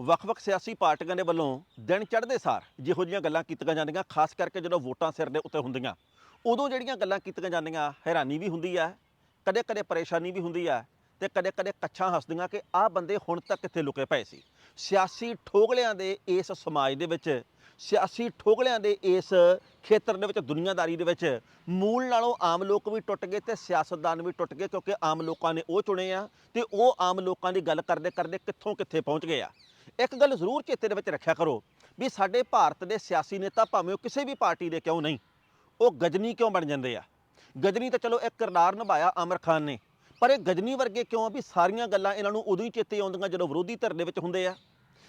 ਵੱਖ-ਵੱਖ ਸਿਆਸੀ ਪਾਰਟੀਆਂ ਦੇ ਵੱਲੋਂ ਦਿਨ ਚੜ੍ਹਦੇ ਸਾਰ ਜਿਹੋ ਜਿਹੀਆਂ ਗੱਲਾਂ ਕੀਤੀਆਂ ਜਾਂਦੀਆਂ, ਖਾਸ ਕਰਕੇ ਜਦੋਂ ਵੋਟਾਂ ਸਿਰ ਦੇ ਉੱਤੇ ਹੁੰਦੀਆਂ, ਉਦੋਂ ਜਿਹੜੀਆਂ ਗੱਲਾਂ ਕੀਤੀਆਂ ਜਾਂਦੀਆਂ, ਹੈਰਾਨੀ ਵੀ ਹੁੰਦੀ ਹੈ ਕਦੇ-ਕਦੇ ਪਰੇਸ਼ਾਨੀ ਵੀ ਹੁੰਦੀ ਹੈ ਤੇ ਕਦੇ-ਕਦੇ ਕੱਛਾਂ ਹੱਸਦੀਆਂ ਕਿ ਆਹ ਬੰਦੇ ਹੁਣ ਤੱਕ ਕਿੱਥੇ ਲੁਕੇ ਪਏ ਸੀ। ਸਿਆਸੀ ਠੋਗਲਿਆਂ ਦੇ ਇਸ ਸਮਾਜ ਦੇ ਵਿੱਚ, ਸਿਆਸੀ ਠੋਗਲਿਆਂ ਦੇ ਇਸ ਖੇਤਰ ਦੇ ਵਿੱਚ, ਦੁਨੀਆਦਾਰੀ ਦੇ ਵਿੱਚ ਮੂਲ ਨਾਲੋਂ ਆਮ ਲੋਕ ਵੀ ਟੁੱਟ ਗਏ ਤੇ ਸਿਆਸਤਦਾਨ ਵੀ ਟੁੱਟ ਗਏ ਕਿਉਂਕਿ ਆਮ ਲੋਕਾਂ ਨੇ ਉਹ ਚੁਣੇ ਆ ਤੇ ਉਹ ਆਮ ਲੋਕਾਂ ਦੀ ਗੱਲ ਕਰਦੇ ਕਰਦੇ ਕਿੱਥੋਂ ਕਿੱਥੇ ਪਹੁੰਚ ਗਏ ਆ। ਇੱਕ ਗੱਲ ਜ਼ਰੂਰ ਚੇਤੇ ਦੇ ਵਿੱਚ ਰੱਖਿਆ ਕਰੋ ਵੀ ਸਾਡੇ ਭਾਰਤ ਦੇ ਸਿਆਸੀ ਨੇਤਾ ਭਾਵੇਂ ਉਹ ਕਿਸੇ ਵੀ ਪਾਰਟੀ ਦੇ ਕਿਉਂ ਨਹੀਂ, ਉਹ ਗਜਨੀ ਕਿਉਂ ਬਣ ਜਾਂਦੇ ਆ? ਗਜਨੀ ਤਾਂ ਚਲੋ ਇੱਕ ਕਿਰਦਾਰ ਨਿਭਾਇਆ ਆਮਰ ਖਾਨ ਨੇ, ਪਰ ਇਹ ਗਜਨੀ ਵਰਗੇ ਕਿਉਂ ਆ ਵੀ ਸਾਰੀਆਂ ਗੱਲਾਂ ਇਹਨਾਂ ਨੂੰ ਉਦੋਂ ਹੀ ਚੇਤੇ ਆਉਂਦੀਆਂ ਜਦੋਂ ਵਿਰੋਧੀ ਧਿਰ ਦੇ ਵਿੱਚ ਹੁੰਦੇ ਆ?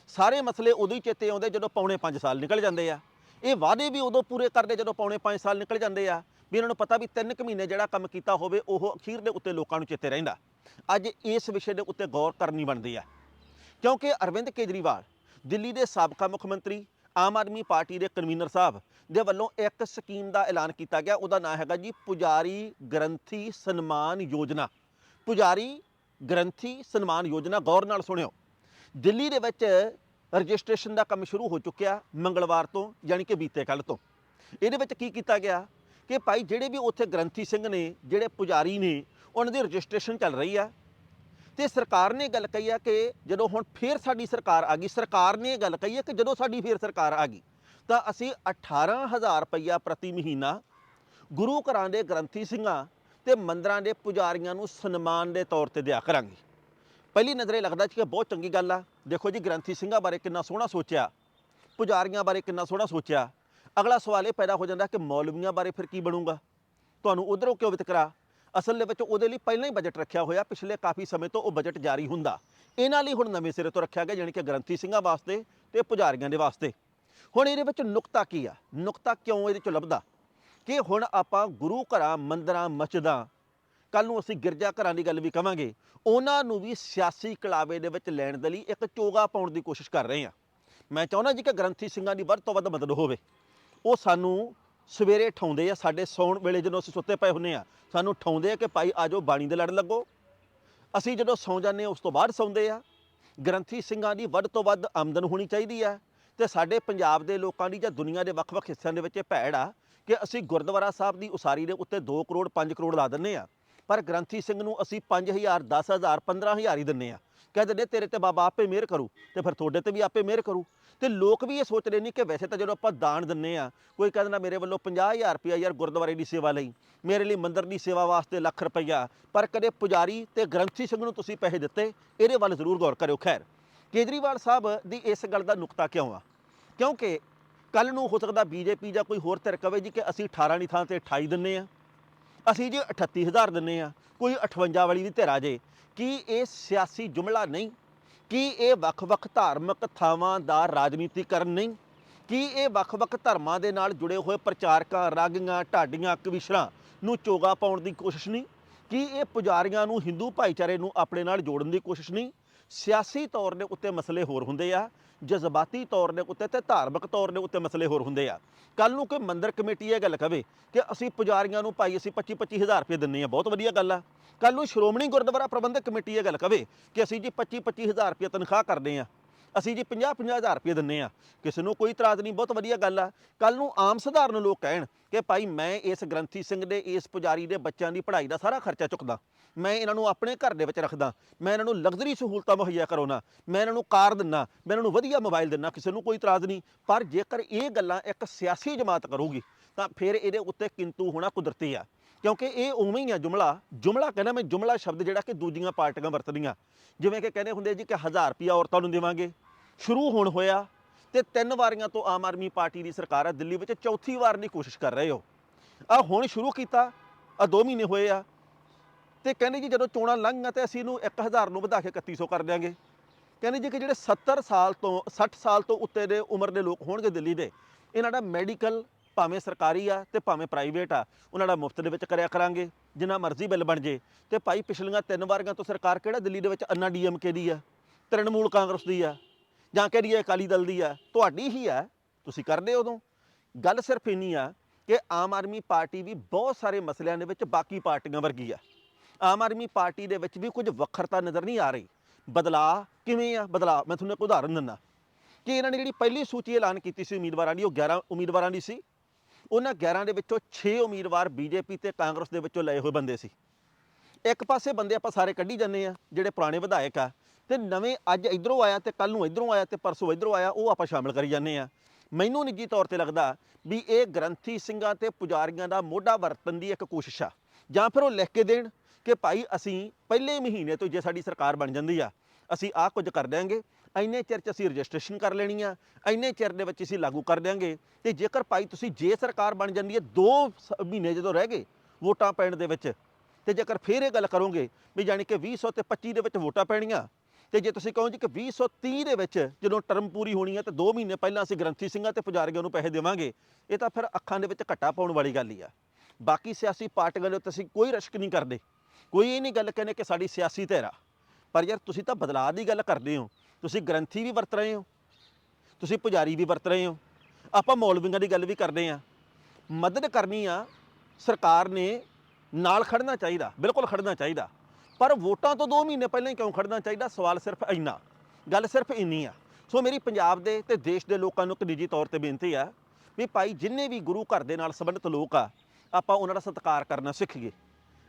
ਸਾਰੇ ਮਸਲੇ ਉਦੋਂ ਹੀ ਚੇਤੇ ਆਉਂਦੇ ਜਦੋਂ ਪੌਣੇ 5 ਸਾਲ ਨਿਕਲ ਜਾਂਦੇ ਆ। ਇਹ ਵਾਅਦੇ ਵੀ ਉਦੋਂ ਪੂਰੇ ਕਰਦੇ ਜਦੋਂ ਪੌਣੇ 5 ਸਾਲ ਨਿਕਲ ਜਾਂਦੇ ਆ ਵੀ ਇਹਨਾਂ ਨੂੰ ਪਤਾ ਵੀ 3 ਕੁ ਮਹੀਨੇ ਜਿਹੜਾ ਕੰਮ ਕੀਤਾ ਹੋਵੇ ਉਹ ਅਖੀਰ ਦੇ ਉੱਤੇ ਲੋਕਾਂ ਨੂੰ ਚੇਤੇ ਰਹਿੰਦਾ। ਅੱਜ ਇਸ ਵਿਸ਼ੇ ਦੇ ਉੱਤੇ ਗੌਰ ਕਰਨੀ ਬਣਦੀ ਆ। ਕਿਉਂਕਿ ਅਰਵਿੰਦ ਕੇਜਰੀਵਾਲ ਦਿੱਲੀ ਦੇ ਸਾਬਕਾ ਮੁੱਖ ਮੰਤਰੀ, ਆਮ ਆਦਮੀ ਪਾਰਟੀ ਦੇ ਕਨਵੀਨਰ ਸਾਹਿਬ ਦੇ ਵੱਲੋਂ ਇੱਕ ਸਕੀਮ ਦਾ ਐਲਾਨ ਕੀਤਾ ਗਿਆ। ਉਹਦਾ ਨਾਮ ਹੈਗਾ ਜੀ ਪੁਜਾਰੀ ਗ੍ਰੰਥੀ ਸਨਮਾਨ ਯੋਜਨਾ। ਪੁਜਾਰੀ ਗ੍ਰੰਥੀ ਸਨਮਾਨ ਯੋਜਨਾ, ਗੌਰ ਨਾਲ ਸੁਣਿਓ। ਦਿੱਲੀ ਦੇ ਵਿੱਚ ਰਜਿਸਟ੍ਰੇਸ਼ਨ ਦਾ ਕੰਮ ਸ਼ੁਰੂ ਹੋ ਚੁੱਕਿਆ ਮੰਗਲਵਾਰ ਤੋਂ, ਯਾਨੀ ਕਿ ਬੀਤੇ ਕੱਲ ਤੋਂ। ਇਹਦੇ ਵਿੱਚ ਕੀ ਕੀਤਾ ਗਿਆ ਕਿ ਭਾਈ ਜਿਹੜੇ ਵੀ ਉੱਥੇ ਗ੍ਰੰਥੀ ਸਿੰਘ ਨੇ, ਜਿਹੜੇ ਪੁਜਾਰੀ ਨੇ, ਉਹਨਾਂ ਦੀ ਰਜਿਸਟ੍ਰੇਸ਼ਨ ਚੱਲ ਰਹੀ ਆ। ਤੇ ਸਰਕਾਰ ਨੇ ਗੱਲ ਕਹੀ ਆ ਕਿ ਜਦੋਂ ਹੁਣ ਫੇਰ ਸਾਡੀ ਸਰਕਾਰ ਆ ਗਈ, ਸਰਕਾਰ ਨੇ ਇਹ ਗੱਲ ਕਹੀ ਆ ਕਿ ਜਦੋਂ ਸਾਡੀ ਫੇਰ ਸਰਕਾਰ ਆ ਗਈ, ਤਾਂ ਅਸੀਂ 18000 ਰੁਪਈਆ ਪ੍ਰਤੀ ਮਹੀਨਾ ਗੁਰੂ ਘਰਾਂ ਦੇ ਗ੍ਰੰਥੀ ਸਿੰਘਾਂ ਤੇ ਮੰਦਰਾਂ ਦੇ ਪੁਜਾਰੀਆਂ ਨੂੰ ਸਨਮਾਨ ਦੇ ਤੌਰ ਤੇ ਦਿਆ ਕਰਾਂਗੇ। ਪਹਿਲੀ ਨਜ਼ਰੇ ਲੱਗਦਾ ਸੀ ਕਿ ਬਹੁਤ ਚੰਗੀ ਗੱਲ ਆ। ਦੇਖੋ ਜੀ, ਗ੍ਰੰਥੀ ਸਿੰਘਾਂ ਬਾਰੇ ਕਿੰਨਾ ਸੋਹਣਾ ਸੋਚਿਆ, ਪੁਜਾਰੀਆਂ ਬਾਰੇ ਕਿੰਨਾ ਸੋਹਣਾ ਸੋਚਿਆ। ਅਗਲਾ ਸਵਾਲ ਇਹ ਪੈਦਾ ਹੋ ਜਾਂਦਾ ਕਿ ਮੌਲਵੀਆਂ ਬਾਰੇ ਫਿਰ ਕੀ ਬਣੂਗਾ? ਤੁਹਾਨੂੰ ਉਧਰੋਂ ਕਿਉਂ ਵਿਤਕਰਾ? ਅਸਲ ਦੇ ਵਿੱਚ ਉਹਦੇ ਲਈ ਪਹਿਲਾਂ ਹੀ ਬਜਟ ਰੱਖਿਆ ਹੋਇਆ, ਪਿਛਲੇ ਕਾਫੀ ਸਮੇਂ ਤੋਂ ਉਹ ਬਜਟ ਜਾਰੀ ਹੁੰਦਾ। ਇਹਨਾਂ ਲਈ ਹੁਣ ਨਵੇਂ ਸਿਰੇ ਤੋਂ ਰੱਖਿਆ ਗਿਆ ਯਾਨੀ ਕਿ ਗ੍ਰੰਥੀ ਸਿੰਘਾਂ ਵਾਸਤੇ ਤੇ ਪੁਜਾਰੀਆਂ ਦੇ ਵਾਸਤੇ। ਹੁਣ ਇਹਦੇ ਵਿੱਚ ਨੁਕਤਾ ਕੀ ਆ? ਨੁਕਤਾ ਕਿਉਂ ਇਹਦੇ ਚੋਂ ਲੱਭਦਾ? ਕਿ ਹੁਣ ਆਪਾਂ ਗੁਰੂ ਘਰਾਂ ਮੰਦਰਾਂ ਮਸਜਿਦਾਂ ਕੱਲ ਨੂੰ ਅਸੀਂ ਗਿਰਜਾ ਘਰਾਂ ਦੀ ਗੱਲ ਵੀ ਕਵਾਂਗੇ, ਉਹਨਾਂ ਨੂੰ ਵੀ ਸਿਆਸੀ ਕਲਾਵੇ ਦੇ ਵਿੱਚ ਲੈਣ ਦੇ ਲਈ ਇੱਕ ਚੋਗਾ ਪਾਉਣ ਦੀ ਕੋਸ਼ਿਸ਼ ਕਰ ਰਹੇ ਹਾਂ। ਮੈਂ ਚਾਹੁੰਦਾ ਜੀ ਕਿ ਗ੍ਰੰਥੀ ਸਿੰਘਾਂ ਦੀ ਵੱਧ ਤੋਂ ਵੱਧ ਮਦਦ ਹੋਵੇ। ਉਹ ਸਾਨੂੰ ਸਵੇਰੇ ਠਾਉਂਦੇ ਆ, ਸਾਡੇ ਸੌਣ ਵੇਲੇ ਜਦੋਂ ਅਸੀਂ ਸੁੱਤੇ ਪਏ ਹੁੰਨੇ ਆ, ਸਾਨੂੰ ਠਾਉਂਦੇ ਆ ਕਿ ਭਾਈ ਆਜੋ ਬਾਣੀ ਦੇ ਲੜ ਲੱਗੋ। ਅਸੀਂ ਜਦੋਂ ਸੌਂ ਜਾਂਦੇ ਹਾਂ ਉਸ ਤੋਂ ਬਾਅਦ ਸੌਂਦੇ ਆ। ਗ੍ਰੰਥੀ ਸਿੰਘਾਂ ਦੀ ਵੱਧ ਤੋਂ ਵੱਧ ਆਮਦਨ ਹੋਣੀ ਚਾਹੀਦੀ ਆ। ਤੇ ਸਾਡੇ ਪੰਜਾਬ ਦੇ ਲੋਕਾਂ ਦੀ ਜਾਂ ਦੁਨੀਆ ਦੇ ਵੱਖ-ਵੱਖ ਹਿੱਸਿਆਂ ਦੇ ਵਿੱਚ ਇਹ ਭੈੜ ਆ ਕਿ ਅਸੀਂ ਗੁਰਦੁਆਰਾ ਸਾਹਿਬ ਦੀ ਉਸਾਰੀ ਦੇ ਉੱਤੇ 2 ਕਰੋੜ 5 ਕਰੋੜ ਲਾ ਦਿੰਨੇ ਆ। ਪਰ ਗ੍ਰੰਥੀ ਸਿੰਘ ਨੂੰ ਅਸੀਂ 5000 10000 15000 ਹੀ ਦਿੰਨੇ ਆ। ਕਹਿ ਦਿੰਦੇ ਤੇਰੇ ਤੇ ਬਾਬਾ ਆਪੇ ਮਿਹਰ ਕਰੂ ਤੇ ਫਿਰ ਤੁਹਾਡੇ ਤੇ ਵੀ ਆਪੇ ਮਿਹਰ ਕਰੂ। ਤੇ ਲੋਕ ਵੀ ਇਹ ਸੋਚ ਰਹੇ ਨੇ ਕਿ ਵੈਸੇ ਤਾਂ ਜਦੋਂ ਆਪਾਂ ਦਾਨ ਦਿੰਨੇ ਆ, ਕੋਈ ਕਹਿੰਦਾ ਮੇਰੇ ਵੱਲੋਂ 50000 ਰੁਪਇਆ ਯਾਰ ਗੁਰਦੁਆਰੇ ਦੀ ਸੇਵਾ ਲਈ, ਮੇਰੇ ਲਈ ਮੰਦਿਰ ਦੀ ਸੇਵਾ ਵਾਸਤੇ ਲੱਖ ਰੁਪਇਆ, ਪਰ ਕਦੇ ਪੁਜਾਰੀ ਤੇ ਗ੍ਰੰਥੀ ਸਿੰਘ ਨੂੰ ਤੁਸੀਂ ਪੈਸੇ ਦਿੱਤੇ, ਇਹਦੇ ਵੱਲ ਜ਼ਰੂਰ ਗੌਰ ਕਰਿਓ। ਖੈਰ, ਕੇਜਰੀਵਾਲ ਸਾਹਿਬ ਦੀ ਇਸ ਗੱਲ ਦਾ ਨੁਕਤਾ ਕਿਉਂ ਆ? ਕਿਉਂਕਿ ਕੱਲ ਨੂੰ ਹੋ ਸਕਦਾ ਬੀਜੇਪੀ ਜਾਂ ਕੋਈ ਹੋਰ ਧਿਰ ਕਵੇ ਜੀ ਕਿ ਅਸੀਂ 18 ਦੀ ਥਾਂ ਤੇ 28 ਦਿੰਨੇ ਆ, ਅਸੀਂ ਜੀ 38000 ਦਿੰਨੇ ਆ, ਕੋਈ 58 ਵਾਲੀ ਦੀ ਧਿਰ ਆ ਜੇ, ਕੀ ਇਹ ਸਿਆਸੀ ਜੁਮਲਾ ਨਹੀਂ? ਕੀ ਇਹ ਵੱਖ-ਵੱਖ ਧਾਰਮਿਕ ਥਾਵਾਂ ਦਾ ਰਾਜਨੀਤੀਕਰਨ ਨਹੀਂ? ਕੀ ਇਹ ਵੱਖ-ਵੱਖ ਧਰਮਾਂ ਦੇ ਨਾਲ ਜੁੜੇ ਹੋਏ ਪ੍ਰਚਾਰਕਾਂ, ਰਾਗੀਆਂ, ਢਾਡੀਆਂ, ਕਵਿਸ਼ਰਾਂ ਨੂੰ ਚੋਗਾ ਪਾਉਣ ਦੀ ਕੋਸ਼ਿਸ਼ ਨਹੀਂ? ਕੀ ਇਹ ਪੁਜਾਰੀਆਂ ਨੂੰ ਹਿੰਦੂ ਭਾਈਚਾਰੇ ਨੂੰ ਆਪਣੇ ਨਾਲ ਜੋੜਨ ਦੀ ਕੋਸ਼ਿਸ਼ ਨਹੀਂ? ਸਿਆਸੀ ਤੌਰ ਦੇ ਉੱਤੇ ਮਸਲੇ ਹੋਰ ਹੁੰਦੇ ਆ, ਜਜ਼ਬਾਤੀ ਤੌਰ ਦੇ ਉੱਤੇ ਤੇ ਧਾਰਮਿਕ ਤੌਰ ਦੇ ਉੱਤੇ ਮਸਲੇ ਹੋਰ ਹੁੰਦੇ ਆ। ਕੱਲ ਨੂੰ ਕੋਈ ਮੰਦਰ ਕਮੇਟੀ ਇਹ ਗੱਲ ਕਵੇ ਕਿ ਅਸੀਂ ਪੁਜਾਰੀਆਂ ਨੂੰ ਭਾਈ ਅਸੀਂ 25 25000 ਰੁਪਏ ਦਿੰਨੇ ਆ, ਬਹੁਤ ਵਧੀਆ ਗੱਲ ਆ। ਕੱਲ ਨੂੰ ਸ਼੍ਰੋਮਣੀ ਗੁਰਦੁਆਰਾ ਪ੍ਰਬੰਧਕ ਕਮੇਟੀ ਇਹ ਗੱਲ ਕਵੇ ਕਿ ਅਸੀਂ ਜੀ 25 25000 ਰੁਪਏ ਤਨਖਾਹ ਕਰਦੇ ਆ, ਅਸੀਂ ਜੀ 50 50000 ਰੁਪਏ ਦਿੰਨੇ ਆ। ਕਿਸੇ ਨੂੰ ਕੋਈ ਇਤਰਾਜ਼ ਨਹੀਂ, ਬਹੁਤ ਵਧੀਆ ਗੱਲ ਆ। ਕੱਲ ਨੂੰ ਆਮ ਸਧਾਰਨ ਲੋਕ ਕਹਿਣ ਕਿ ਭਾਈ ਮੈਂ ਇਸ ਗ੍ਰੰਥੀ ਸਿੰਘ ਦੇ, ਇਸ ਪੁਜਾਰੀ ਦੇ ਬੱਚਿਆਂ ਦੀ ਪੜ੍ਹਾਈ ਦਾ ਸਾਰਾ ਖਰਚਾ ਚੁੱਕਦਾ। ਮੈਂ ਇਹਨਾਂ ਨੂੰ ਆਪਣੇ ਘਰ ਦੇ ਵਿੱਚ ਰੱਖਦਾ, ਮੈਂ ਇਹਨਾਂ ਨੂੰ ਲਗਜ਼ਰੀ ਸਹੂਲਤਾਂ ਮੁਹੱਈਆ ਕਰਾਉਣਾ ਮੈਂ ਇਹਨਾਂ ਨੂੰ ਕਾਰ ਦਿੰਨਾ ਮੈਂ ਇਹਨਾਂ ਨੂੰ ਵਧੀਆ ਮੋਬਾਈਲ ਦਿੰਨਾ ਕਿਸੇ ਨੂੰ ਕੋਈ ਇਤਰਾਜ਼ ਨਹੀਂ। ਪਰ ਜੇਕਰ ਇਹ ਗੱਲਾਂ ਇੱਕ ਸਿਆਸੀ ਜਮਾਤ ਕਰੂਗੀ, ਤਾਂ ਫਿਰ ਇਹਦੇ ਉੱਤੇ ਕਿੰਤੂ ਹੋਣਾ ਕੁਦਰਤੀ ਆ। ਕਿਉਂਕਿ ਇਹ ਉਵੇਂ ਹੀ ਆ, ਜੁਮਲਾ ਜੁਮਲਾ ਕਹਿੰਦਾ ਮੈਂ ਜੁਮਲਾ ਸ਼ਬਦ ਜਿਹੜਾ ਕਿ ਦੂਜੀਆਂ ਪਾਰਟੀਆਂ ਵਰਤਦੀਆਂ। ਜਿਵੇਂ ਕਿ ਕਹਿੰਦੇ ਹੁੰਦੇ ਜੀ ਕਿ 1000 ਰੁਪਿਆ ਔਰਤਾਂ ਨੂੰ ਦੇਵਾਂਗੇ। ਸ਼ੁਰੂ ਹੋਣ ਹੋਇਆ ਤੇ ਤਿੰਨ ਵਾਰੀਆਂ ਤੋਂ ਆਮ ਆਦਮੀ ਪਾਰਟੀ ਦੀ ਸਰਕਾਰ ਆ, ਦਿੱਲੀ ਵਿੱਚ ਚੌਥੀ ਵਾਰ ਦੀ ਕੋਸ਼ਿਸ਼ ਕਰ ਰਹੇ ਹੋ। ਆ ਹੁਣ ਸ਼ੁਰੂ ਕੀਤਾ ਆ 2 ਮਹੀਨੇ ਹੋਏ ਆ ਤੇ ਕਹਿੰਦੇ ਜੀ ਜਦੋਂ ਚੋਣਾਂ ਲੰਘੀਆਂ ਤੇ ਅਸੀਂ ਇਹਨੂੰ 1000 ਨੂੰ ਵਧਾ ਕੇ 3100 ਕਰ ਦਿਆਂਗੇ। ਕਹਿੰਦੇ ਜੀ ਕਿ ਜਿਹੜੇ 70 ਸਾਲ ਤੋਂ 60 ਸਾਲ ਤੋਂ ਉੱਤੇ ਦੇ ਉਮਰ ਦੇ ਲੋਕ ਹੋਣਗੇ ਦਿੱਲੀ ਦੇ, ਇਹਨਾਂ ਦਾ ਮੈਡੀਕਲ ਭਾਵੇਂ ਸਰਕਾਰੀ ਆ ਤੇ ਭਾਵੇਂ ਪ੍ਰਾਈਵੇਟ ਆ, ਉਹਨਾਂ ਦਾ ਮੁਫਤ ਦੇ ਵਿੱਚ ਕਰਿਆ ਕਰਾਂਗੇ, ਜਿੰਨਾ ਮਰਜ਼ੀ ਬਿੱਲ ਬਣ ਜੇ। ਤੇ ਭਾਈ ਪਿਛਲੀਆਂ ਤਿੰਨ ਵਾਰੀਆਂ ਤੋਂ ਸਰਕਾਰ ਕਿਹੜਾ ਦਿੱਲੀ ਦੇ ਵਿੱਚ ਅੰਨਾ ਡੀਐਮਕੇ ਦੀ ਆ, ਤ੍ਰਿਣਮੂਲ ਕਾਂਗਰਸ ਦੀ ਆ, ਜਾਂ ਕਿਹੜੀ ਹੈ ਅਕਾਲੀ ਦਲ ਦੀ ਆ, ਤੁਹਾਡੀ ਹੀ ਆ, ਤੁਸੀਂ ਕਰਦੇ ਉਦੋਂ। ਗੱਲ ਸਿਰਫ ਇੰਨੀ ਆ ਕਿ ਆਮ ਆਦਮੀ ਪਾਰਟੀ ਵੀ ਬਹੁਤ ਸਾਰੇ ਮਸਲਿਆਂ ਦੇ ਵਿੱਚ ਬਾਕੀ ਪਾਰਟੀਆਂ ਵਰਗੀ ਆ। ਆਮ ਆਦਮੀ ਪਾਰਟੀ ਦੇ ਵਿੱਚ ਵੀ ਕੁਝ ਵੱਖਰਤਾ ਨਜ਼ਰ ਨਹੀਂ ਆ ਰਹੀ। ਬਦਲਾ ਕਿਵੇਂ ਆ? ਬਦਲਾ ਮੈਂ ਤੁਹਾਨੂੰ ਇੱਕ ਉਦਾਹਰਨ ਦਿੰਦਾ। ਕਿ ਇਹਨਾਂ ਨੇ ਜਿਹੜੀ ਪਹਿਲੀ ਸੂਚੀ ਐਲਾਨ ਕੀਤੀ ਸੀ ਉਮੀਦਵਾਰਾਂ ਦੀ, ਉਹ 11 ਉਮੀਦਵਾਰਾਂ ਦੀ ਸੀ। ਉਹਨਾਂ 11 ਦੇ ਵਿੱਚੋਂ 6 ਉਮੀਦਵਾਰ ਬੀਜੇਪੀ ਤੇ ਕਾਂਗਰਸ ਦੇ ਵਿੱਚੋਂ ਲਏ ਹੋਏ ਬੰਦੇ ਸੀ। ਇੱਕ ਪਾਸੇ ਬੰਦੇ ਆਪਾਂ ਸਾਰੇ ਕੱਢੀ ਜਾਂਦੇ ਆ, ਜਿਹੜੇ ਪੁਰਾਣੇ ਵਿਧਾਇਕ ਆ। ਤੇ ਨਵੇਂ ਅੱਜ ਇਧਰੋਂ ਆਇਆ ਤੇ ਕੱਲ ਨੂੰ ਇਧਰੋਂ ਆਇਆ ਤੇ ਪਰਸੋਂ ਇਧਰੋਂ ਆਇਆ, ਉਹ ਆਪਾਂ ਸ਼ਾਮਿਲ ਕਰੀ ਜਾਂਦੇ ਆ। ਮੈਨੂੰ ਨਿੱਜੀ ਤੌਰ ਤੇ ਲੱਗਦਾ ਵੀ ਇਹ ਗ੍ਰੰਥੀ ਸਿੰਘਾਂ ਤੇ ਪੁਜਾਰੀਆਂ ਦਾ ਮੋਢਾ ਵਰਤਨ ਦੀ ਇੱਕ ਕੋਸ਼ਿਸ਼ ਆ। ਜਾਂ ਫਿਰ ਉਹ ਲਿਖ ਕੇ ਦੇਣ ਕਿ ਭਾਈ ਅਸੀਂ ਪਹਿਲੇ ਮਹੀਨੇ ਤੋਂ ਜੇ ਸਾਡੀ ਸਰਕਾਰ ਬਣ ਜਾਂਦੀ ਆ, ਅਸੀਂ ਆਹ ਕੁਝ ਕਰ ਦਿਆਂਗੇ, ਇੰਨੇ ਚਿਰ ਚ ਅਸੀਂ ਰਜਿਸਟ੍ਰੇਸ਼ਨ ਕਰ ਲੈਣੀ ਆ, ਇੰਨੇ ਚਿਰ ਦੇ ਵਿੱਚ ਅਸੀਂ ਲਾਗੂ ਕਰ ਦਿਆਂਗੇ ਤੇ ਜੇਕਰ ਭਾਈ ਤੁਸੀਂ ਜੇ ਸਰਕਾਰ ਬਣ ਜਾਂਦੀ ਹੈ 2 ਮਹੀਨੇ ਜਦੋਂ ਰਹਿ ਗਏ ਵੋਟਾਂ ਪੈਣ ਦੇ ਵਿੱਚ, ਤੇ ਜੇਕਰ ਫੇਰ ਇਹ ਗੱਲ ਕਰੋਗੇ ਵੀ ਜਾਣੀ ਕਿ 2000 ਤੇ 25 ਦੇ ਵਿੱਚ ਵੋਟਾਂ ਪੈਣੀਆਂ, ਤੇ ਜੇ ਤੁਸੀਂ ਕਹੋ ਜੀ ਕਿ 2030 ਦੇ ਵਿੱਚ ਜਦੋਂ ਟਰਮ ਪੂਰੀ ਹੋਣੀ ਹੈ ਤੇ 2 ਮਹੀਨੇ ਪਹਿਲਾਂ ਅਸੀਂ ਗ੍ਰੰਥੀ ਸਿੰਘਾਂ ਤੇ ਪੁਜਾਰੀਆਂ ਨੂੰ ਪੈਸੇ ਦੇਵਾਂਗੇ, ਇਹ ਤਾਂ ਫਿਰ ਅੱਖਾਂ ਦੇ ਵਿੱਚ ਘੱਟਾ ਪਾਉਣ ਵਾਲੀ ਗੱਲ ਹੀ ਆ। ਬਾਕੀ ਸਿਆਸੀ ਪਾਰਟੀਆਂ ਦੇ ਉੱਤੇ ਅਸੀਂ ਕੋਈ ਰਸ਼ਕ ਨਹੀਂ ਕਰਦੇ। ਕੋਈ ਇਹ ਨਹੀਂ ਗੱਲ ਕਹਿੰਦੇ ਕਿ ਸਾਡੀ ਸਿਆਸੀ ਧਿਰਾ ਪਰ ਯਾਰ ਤੁਸੀਂ ਤਾਂ ਬਦਲਾਅ ਦੀ ਗੱਲ ਕਰਦੇ ਹੋ। ਤੁਸੀਂ ਗ੍ਰੰਥੀ ਵੀ ਵਰਤ ਰਹੇ ਹੋ। ਤੁਸੀਂ ਪੁਜਾਰੀ ਵੀ ਵਰਤ ਰਹੇ ਹੋ। ਆਪਾਂ ਮੌਲਵੀਆਂ ਦੀ ਗੱਲ ਵੀ ਕਰਦੇ ਆ ਮਦਦ ਕਰਨੀ ਆ ਸਰਕਾਰ ਨੇ ਨਾਲ ਖੜਨਾ ਚਾਹੀਦਾ, ਬਿਲਕੁਲ ਖੜਨਾ ਚਾਹੀਦਾ। ਪਰ ਵੋਟਾਂ ਤੋਂ 2 ਮਹੀਨੇ ਪਹਿਲਾਂ ਹੀ ਕਿਉਂ ਖੜਨਾ ਚਾਹੀਦਾ? ਸਵਾਲ ਸਿਰਫ ਇੰਨਾ। ਗੱਲ ਸਿਰਫ ਇੰਨੀ ਆ। ਸੋ ਮੇਰੀ ਪੰਜਾਬ ਦੇ ਤੇ ਦੇਸ਼ ਦੇ ਲੋਕਾਂ ਨੂੰ ਇੱਕ ਨਿੱਜੀ ਤੌਰ ਤੇ ਬੇਨਤੀ ਆ ਵੀ ਭਾਈ ਜਿੰਨੇ ਵੀ ਗੁਰੂ ਘਰ ਦੇ ਨਾਲ ਸੰਬੰਧਿਤ ਲੋਕ ਆ, ਆਪਾਂ ਉਹਨਾਂ ਦਾ ਸਤਿਕਾਰ ਕਰਨਾ ਸਿੱਖੀਏ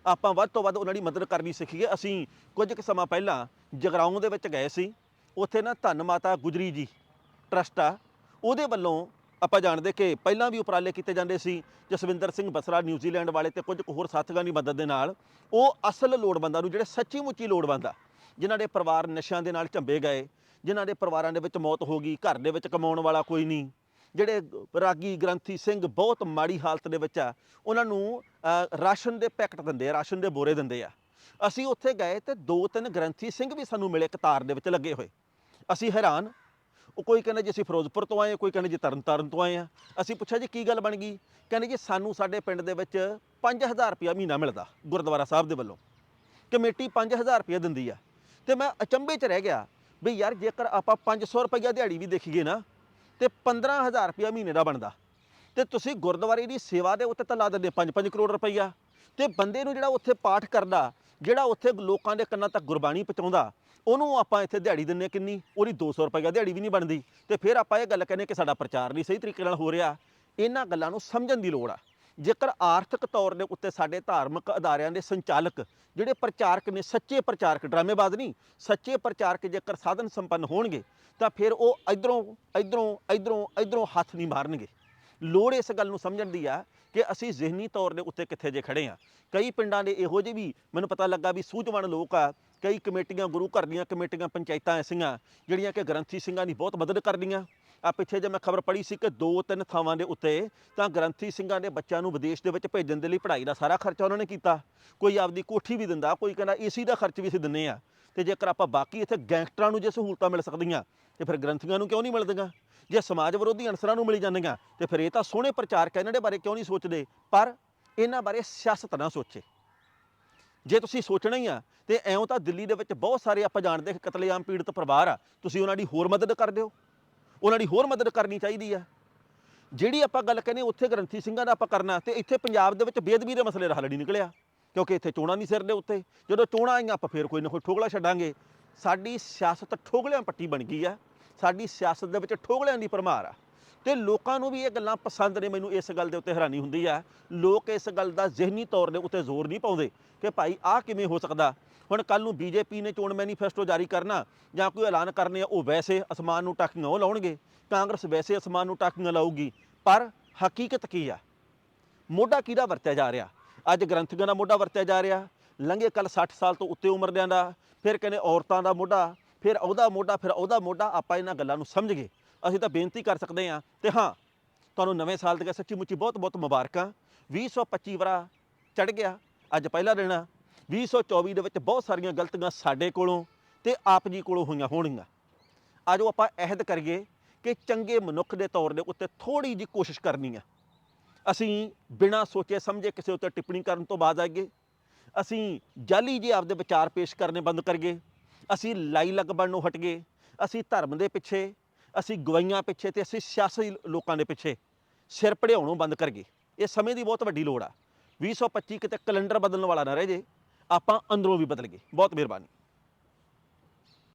ਆਪਾਂ ਵੱਧ ਤੋਂ ਵੱਧ ਉਹਨਾਂ ਦੀ ਮਦਦ ਕਰਨੀ ਸਿੱਖੀਏ। ਅਸੀਂ ਕੁਝ ਕੁ ਸਮਾਂ ਪਹਿਲਾਂ ਜਗਰਾਉਂ ਦੇ ਵਿੱਚ ਗਏ ਸੀ। ਉੱਥੇ ਨਾ ਧੰਨ ਮਾਤਾ ਗੁਜਰੀ ਜੀ ਟਰਸਟ ਆ। ਉਹਦੇ ਵੱਲੋਂ ਆਪਾਂ ਜਾਣਦੇ ਕਿ ਪਹਿਲਾਂ ਵੀ ਉਪਰਾਲੇ ਕੀਤੇ ਜਾਂਦੇ ਸੀ ਜਸਵਿੰਦਰ ਸਿੰਘ ਬਸਰਾ ਨਿਊਜ਼ੀਲੈਂਡ ਵਾਲੇ ਤੇ ਕੁਝ ਕੁ ਹੋਰ ਸਾਥੀਆਂ ਦੀ ਮਦਦ ਦੇ ਨਾਲ। ਉਹ ਅਸਲ ਲੋੜਵੰਦਾਂ ਨੂੰ ਜਿਹੜੇ ਸੱਚੀ ਮੁੱਚੀ ਲੋੜਵੰਦ ਆ, ਜਿਨ੍ਹਾਂ ਦੇ ਪਰਿਵਾਰ ਨਸ਼ਿਆਂ ਦੇ ਨਾਲ ਝੰਬੇ ਗਏ, ਜਿਨ੍ਹਾਂ ਦੇ ਪਰਿਵਾਰਾਂ ਦੇ ਵਿੱਚ ਮੌਤ ਹੋ ਗਈ, ਘਰ ਦੇ ਵਿੱਚ ਕਮਾਉਣ ਵਾਲਾ ਕੋਈ ਨਹੀਂ। ਜਿਹੜੇ ਰਾਗੀ ਗ੍ਰੰਥੀ ਸਿੰਘ ਬਹੁਤ ਮਾੜੀ ਹਾਲਤ ਦੇ ਵਿੱਚ ਆ, ਉਹਨਾਂ ਨੂੰ ਰਾਸ਼ਨ ਦੇ ਪੈਕਟ ਦਿੰਦੇ ਆ, ਰਾਸ਼ਨ ਦੇ ਬੋਰੇ ਦਿੰਦੇ ਆ। ਅਸੀਂ ਉੱਥੇ ਗਏ ਤੇ ਦੋ ਤਿੰਨ ਗ੍ਰੰਥੀ ਸਿੰਘ ਵੀ ਸਾਨੂੰ ਮਿਲੇ ਕਤਾਰ ਦੇ ਵਿੱਚ ਲੱਗੇ ਹੋਏ। ਅਸੀਂ ਹੈਰਾਨ। ਉਹ ਕੋਈ ਕਹਿੰਦਾ ਜੀ ਅਸੀਂ ਫਿਰੋਜ਼ਪੁਰ ਤੋਂ ਆਏ ਕੋਈ ਕਹਿੰਦਾ ਜੀ ਤਰਨਤਾਰਨ ਤੋਂ ਆਏ ਆ। ਅਸੀਂ ਪੁੱਛਿਆ ਜੀ ਕੀ ਗੱਲ ਬਣ ਗਈ? ਕਹਿੰਦੇ ਜੀ ਸਾਨੂੰ ਸਾਡੇ ਪਿੰਡ ਦੇ ਵਿੱਚ 5000 ਰੁਪਇਆ ਮਹੀਨਾ ਮਿਲਦਾ ਗੁਰਦੁਆਰਾ ਸਾਹਿਬ ਦੇ ਵੱਲੋਂ। ਕਮੇਟੀ 5000 ਰੁਪਇਆ ਦਿੰਦੀ ਆ। ਤੇ ਮੈਂ ਅਚੰਭੇ 'ਚ ਰਹਿ ਗਿਆ ਵੀ ਯਾਰ ਜੇਕਰ ਆਪਾਂ 500 ਰੁਪਇਆ ਦਿਹਾੜੀ ਵੀ ਦੇਖੀਏ ਨਾ ਤੇ 15000 ਰੁਪਇਆ ਮਹੀਨੇ ਦਾ ਬਣਦਾ। ਤੇ ਤੁਸੀਂ ਗੁਰਦੁਆਰੇ ਦੀ ਸੇਵਾ ਦੇ ਉੱਤੇ ਤਾਂ ਲਾ ਦਿੰਦੇ 5-5 ਕਰੋੜ ਰੁਪਈਆ। ਤੇ ਬੰਦੇ ਨੂੰ ਜਿਹੜਾ ਉੱਥੇ ਪਾਠ ਕਰਦਾ, ਜਿਹੜਾ ਉੱਥੇ ਲੋਕਾਂ ਦੇ ਕੰਨਾਂ ਤੱਕ ਗੁਰਬਾਣੀ ਪਹੁੰਚਾਉਂਦਾ, ਉਹਨੂੰ ਆਪਾਂ ਇੱਥੇ ਦਿਹਾੜੀ ਦਿੰਨੇ ਕਿੰਨੀ? ਉਹਦੀ 200 ਰੁਪਈਆ ਦਿਹਾੜੀ ਵੀ ਨਹੀਂ ਬਣਦੀ। ਤੇ ਫਿਰ ਆਪਾਂ ਇਹ ਗੱਲ ਕਹਿੰਦੇ ਕਿ ਸਾਡਾ ਪ੍ਰਚਾਰ ਨਹੀਂ ਸਹੀ ਤਰੀਕੇ ਨਾਲ ਹੋ ਰਿਹਾ। ਇਹਨਾਂ ਗੱਲਾਂ ਨੂੰ ਸਮਝਣ ਦੀ ਲੋੜ ਆ। ਜੇਕਰ ਆਰਥਿਕ ਤੌਰ ਦੇ ਉੱਤੇ ਸਾਡੇ ਧਾਰਮਿਕ ਅਦਾਰਿਆਂ ਦੇ ਸੰਚਾਲਕ, ਜਿਹੜੇ ਪ੍ਰਚਾਰਕ ਨੇ, ਸੱਚੇ ਪ੍ਰਚਾਰਕ, ਡਰਾਮੇਬਾਜ਼ ਨਹੀਂ, ਸੱਚੇ ਪ੍ਰਚਾਰਕ ਜੇਕਰ ਸਾਧਨ ਸੰਪੰਨ ਹੋਣਗੇ, ਤਾਂ ਫਿਰ ਉਹ ਇਧਰੋਂ ਇਧਰੋਂ ਇਧਰੋਂ ਇਧਰੋਂ ਹੱਥ ਨਹੀਂ ਮਾਰਨਗੇ। ਲੋੜ ਇਸ ਗੱਲ ਨੂੰ ਸਮਝਣ ਦੀ ਆ ਕਿ ਅਸੀਂ ਜ਼ਿਹਨੀ ਤੌਰ ਦੇ ਉੱਤੇ ਕਿੱਥੇ ਜੇ ਖੜੇ ਆ। ਕਈ ਪਿੰਡਾਂ ਦੇ ਇਹੋ ਜਿਹੇ ਵੀ ਮੈਨੂੰ ਪਤਾ ਲੱਗਾ ਵੀ ਸੂਝਵਾਨ ਲੋਕ ਆ, ਕਈ ਕਮੇਟੀਆਂ ਗੁਰੂ ਘਰ ਦੀਆਂ ਕਮੇਟੀਆਂ, ਪੰਚਾਇਤਾਂ ਐਸੀਆਂ, ਜਿਹੜੀਆਂ ਕਿ ਗ੍ਰੰਥੀ ਸਿੰਘਾਂ ਦੀ ਬਹੁਤ ਮਦਦ ਕਰਦੀਆਂ। ਪਿੱਛੇ ਜੇ ਮੈਂ ਖਬਰ ਪੜ੍ਹੀ ਸੀ ਕਿ ਦੋ ਤਿੰਨ ਥਾਵਾਂ ਦੇ ਉੱਤੇ ਤਾਂ ਗ੍ਰੰਥੀ ਸਿੰਘਾਂ ਦੇ ਬੱਚਿਆਂ ਨੂੰ ਵਿਦੇਸ਼ ਦੇ ਵਿੱਚ ਭੇਜਣ ਦੇ ਲਈ ਪੜ੍ਹਾਈ ਦਾ ਸਾਰਾ ਖਰਚਾ ਉਹਨਾਂ ਨੇ ਕੀਤਾ। ਕੋਈ ਆਪਦੀ ਕੋਠੀ ਵੀ ਦਿੰਦਾ ਕੋਈ ਕਹਿੰਦਾ ਏਸੀ ਦਾ ਖਰਚ ਵੀ ਅਸੀਂ ਦਿੰਨੇ ਆ। ਤੇ ਜੇਕਰ ਆਪਾਂ ਬਾਕੀ ਇੱਥੇ ਗੈਂਗਸਟਰਾਂ ਨੂੰ ਜੇ ਸਹੂਲਤਾਂ ਮਿਲ ਸਕਦੀਆਂ ਤੇ ਫਿਰ ਗ੍ਰੰਥੀਆਂ ਨੂੰ ਕਿਉਂ ਨਹੀਂ ਮਿਲਦੀਆਂ? ਜੇ ਸਮਾਜ ਵਿਰੋਧੀ ਅਨਸਰਾਂ ਨੂੰ ਮਿਲ ਜਾਂਦੀਆਂ ਤੇ ਫਿਰ ਇਹ ਤਾਂ ਸੋਹਣੇ ਪ੍ਰਚਾਰਕ ਆ, ਇਹਨਾਂ ਦੇ ਬਾਰੇ ਕਿਉਂ ਨਹੀਂ ਸੋਚਦੇ? ਪਰ ਇਹਨਾਂ ਬਾਰੇ ਸਿਆਸਤ ਨਾ ਸੋਚੇ। ਜੇ ਤੁਸੀਂ ਸੋਚਣਾ ਹੀ ਆ ਤੇ ਐਉਂ ਤਾਂ ਦਿੱਲੀ ਦੇ ਵਿੱਚ ਬਹੁਤ ਸਾਰੇ ਆਪਾਂ ਜਾਣਦੇ ਕਿ ਕਤਲੇਆਮ ਪੀੜਤ ਪਰਿਵਾਰ ਆ ਤੁਸੀਂ ਉਹਨਾਂ ਦੀ ਹੋਰ ਮਦਦ ਕਰ ਦਿਓ। ਉਹਨਾਂ ਦੀ ਹੋਰ ਮਦਦ ਕਰਨੀ ਚਾਹੀਦੀ ਆ। ਜਿਹੜੀ ਆਪਾਂ ਗੱਲ ਕਹਿੰਦੇ ਉੱਥੇ ਗ੍ਰੰਥੀ ਸਿੰਘਾਂ ਦਾ ਆਪਾਂ ਕਰਨਾ ਤੇ ਇੱਥੇ ਪੰਜਾਬ ਦੇ ਵਿੱਚ ਬੇਦਬੀ ਦੇ ਮਸਲੇ ਦਾ ਹੱਲ ਨਹੀਂ ਨਿਕਲਿਆ, ਕਿਉਂਕਿ ਇੱਥੇ ਚੋਣਾਂ ਨਹੀਂ ਸਿਰ ਦੇ ਉੱਤੇ। ਜਦੋਂ ਚੋਣਾਂ ਆਈਆਂ, ਆਪਾਂ ਫੇਰ ਕੋਈ ਨਾ ਕੋਈ ਠੋਗਲਾ ਛੱਡਾਂਗੇ। ਸਾਡੀ ਸਿਆਸਤ ਠੋਗਲਿਆਂ ਪੱਟੀ ਬਣ ਗਈ ਆ। ਸਾਡੀ ਸਿਆਸਤ ਦੇ ਵਿੱਚ ਠੋਗਲਿਆਂ ਦੀ ਭਰਮਾਰ ਆ। ਤੇ ਲੋਕਾਂ ਨੂੰ ਵੀ ਇਹ ਗੱਲਾਂ ਪਸੰਦ ਨੇ, ਮੈਨੂੰ ਇਸ ਗੱਲ ਦੇ ਉੱਤੇ ਹੈਰਾਨੀ ਹੁੰਦੀ ਆ। ਲੋਕ ਇਸ ਗੱਲ ਦਾ ਜ਼ਿਹਨੀ ਤੌਰ ਦੇ ਉੱਤੇ ਜ਼ੋਰ ਨਹੀਂ ਪਾਉਂਦੇ ਕਿ ਭਾਈ ਆਹ ਕਿਵੇਂ ਹੋ ਸਕਦਾ? ਹੁਣ ਕੱਲ ਨੂੰ ਬੀਜੇਪੀ ਨੇ ਚੋਣ ਮੈਨੀਫੈਸਟੋ ਜਾਰੀ ਕਰਨਾ, ਜਾਂ ਕੋਈ ਐਲਾਨ ਕਰਨੇ ਆ, ਉਹ ਵੈਸੇ ਅਸਮਾਨ ਨੂੰ ਟਾਕੀਆਂ ਉਹ ਲਾਉਣਗੇ? ਕਾਂਗਰਸ ਵੈਸੇ ਅਸਮਾਨ ਨੂੰ ਟਾਕੀਆਂ ਲਾਊਗੀ? ਪਰ ਹਕੀਕਤ ਕੀ ਆ? ਮੋਢਾ ਕਿਹਦਾ ਵਰਤਿਆ ਜਾ ਰਿਹਾ? ਅੱਜ ਗ੍ਰੰਥੀਆਂ ਦਾ ਮੋਢਾ ਵਰਤਿਆ ਜਾ ਰਿਹਾ। ਲੰਘੇ ਕੱਲ 60 ਸਾਲ ਤੋਂ ਉੱਤੇ ਉਮਰ ਦਿਆਂ ਦਾ, ਫਿਰ ਕਹਿੰਦੇ ਔਰਤਾਂ ਦਾ ਮੋਢਾ, ਫਿਰ ਉਹਦਾ ਮੋਢਾ, ਫਿਰ ਉਹਦਾ ਮੋਢਾ, ਆਪਾਂ ਇਹਨਾਂ ਗੱਲਾਂ ਨੂੰ ਸਮਝ ਗਏ ਅਸੀਂ ਤਾਂ ਬੇਨਤੀ ਕਰ ਸਕਦੇ ਹਾਂ ਤੇ ਹਾਂ, ਤੁਹਾਨੂੰ ਨਵੇਂ ਸਾਲ ਦੀਆਂ ਸੱਚੀ ਮੁੱਚੀ ਬਹੁਤ ਬਹੁਤ ਮੁਬਾਰਕਾਂ 2025 ਵਰਾ ਚੜ ਗਿਆ, ਅੱਜ ਪਹਿਲਾ ਦਿਨ ਆ। 2024 ਦੇ ਵਿੱਚ ਬਹੁਤ ਸਾਰੀਆਂ ਗਲਤੀਆਂ ਸਾਡੇ ਕੋਲੋਂ ਤੇ ਆਪ ਜੀ ਕੋਲੋਂ ਹੋਈਆਂ ਹੋਣਗੀਆਂ। ਆਜੋ ਆਪਾਂ ਅਹਿਦ ਕਰੀਏ ਕਿ ਚੰਗੇ ਮਨੁੱਖ ਦੇ ਤੌਰ ਦੇ ਉੱਤੇ ਥੋੜੀ ਜਿਹੀ ਕੋਸ਼ਿਸ਼ ਕਰਨੀ ਆ। ਅਸੀਂ ਬਿਨਾਂ ਸੋਚੇ ਸਮਝੇ ਕਿਸੇ ਉੱਤੇ ਟਿੱਪਣੀ ਕਰਨ ਤੋਂ ਬਾਅਦ ਆਈਏ। ਅਸੀਂ ਜਾਲੀ ਜੀ ਆਪਦੇ ਵਿਚਾਰ ਪੇਸ਼ ਕਰਨੇ ਬੰਦ ਕਰੀਏ। ਅਸੀਂ ਲਾਈ ਲੱਗ ਬਣ ਨੂੰ ਹਟ ਗਏ ਅਸੀਂ ਧਰਮ ਦੇ ਪਿੱਛੇ, ਅਸੀਂ ਗਵਾਈਆਂ ਪਿੱਛੇ ਤੇ ਅਸੀਂ ਸਿਆਸੀ ਲੋਕਾਂ ਦੇ ਪਿੱਛੇ ਸਿਰ ਪੜਿਆਉਣੋਂ ਬੰਦ ਕਰੀਏ। ਇਹ ਸਮੇਂ ਦੀ ਬਹੁਤ ਵੱਡੀ ਲੋੜ ਆ। 2025 ਕਿਤੇ ਕੈਲੰਡਰ ਬਦਲਣ ਵਾਲਾ ਨਾ ਰਹਿ ਜੇ। ਆਪਾਂ ਅੰਦਰੋਂ ਵੀ ਬਦਲ ਗਏ। ਬਹੁਤ ਮਿਹਰਬਾਨੀ।